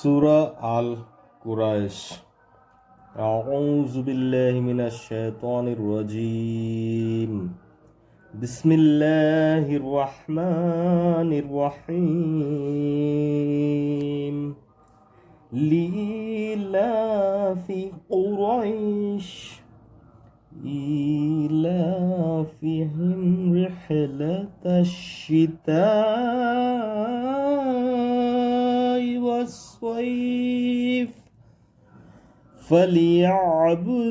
سورة আল কুরাইশ أعوذ بالله من الشيطان الرجيم بسم الله الرحمن الرحيم لإلاف قريش إيلافهم رحلة الشتاء الصيف. فليعبدوا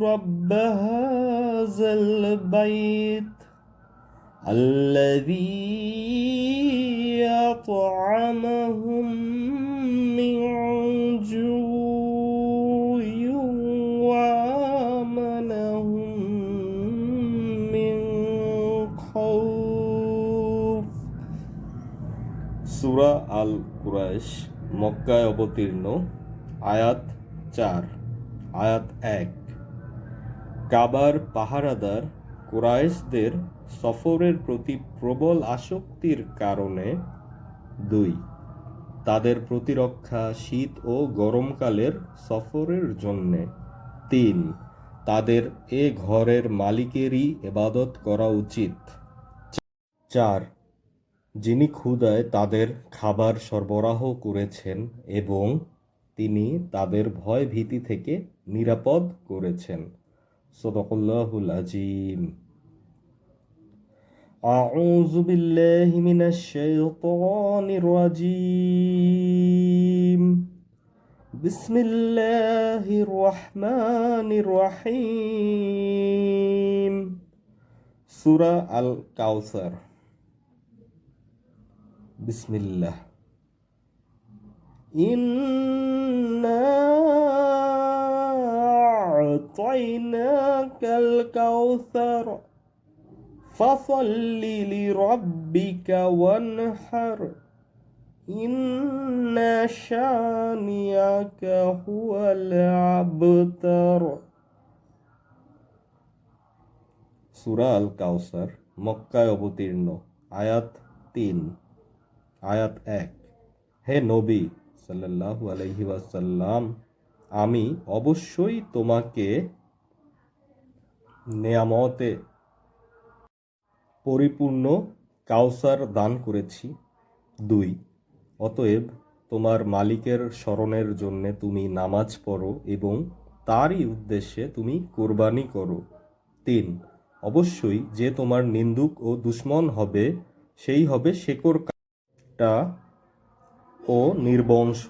رب هذا البيت الذي أطعمهم من جوع وآمنهم من خوف. سورة القرآن মক্কায় অবতীর্ণ, আয়াত চার, আয়াত এক। কাবার পাহারাদার কুরাইশদের সফরের প্রতি প্রবল আসক্তির কারণে দুই, তাদের প্রতিরক্ষা শীত ও গরমকালের সফরের জন্যে। তিন, তাদের এ ঘরের মালিকেরই এবাদত করা উচিত। চার যিনি ক্ষুদায় তাদের খাবার সরবরাহ করেছেন এবং তিনি তাদের ভয় ভীতি থেকে নিরাপদ করেছেন সদকুল্লাহুল আজিম أعوذ بالله من الشيطان الرجيم بسم الله الرحمن الرحيم سورة الكوثر بسم الله إنا أعطيناك الكوثر فصل لربك وانحر إن شانئك هو الأبتر সুরা আল কাউসার মক্কায় অবতীর্ণ আয়াত তিন আয়াত এক। হে নবী সাল্লাল্লাহু আলাইহি ওয়াসাল্লাম, আমি অবশ্যই তোমাকে নেয়ামতে পরিপূর্ণ কাউসার দান করেছি। দুই, অতএব তোমার মালিকের স্মরণের জন্য তুমি নামাজ পড়ো এবং তারই উদ্দেশ্যে তুমি কোরবানি করো। তিন, অবশ্যই যে তোমার নিন্দুক ও দুশ্মন হবে, সেই হবে শেকর টা ও নির্বংশ।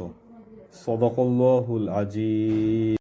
সদকল্লাহুল আজিজ।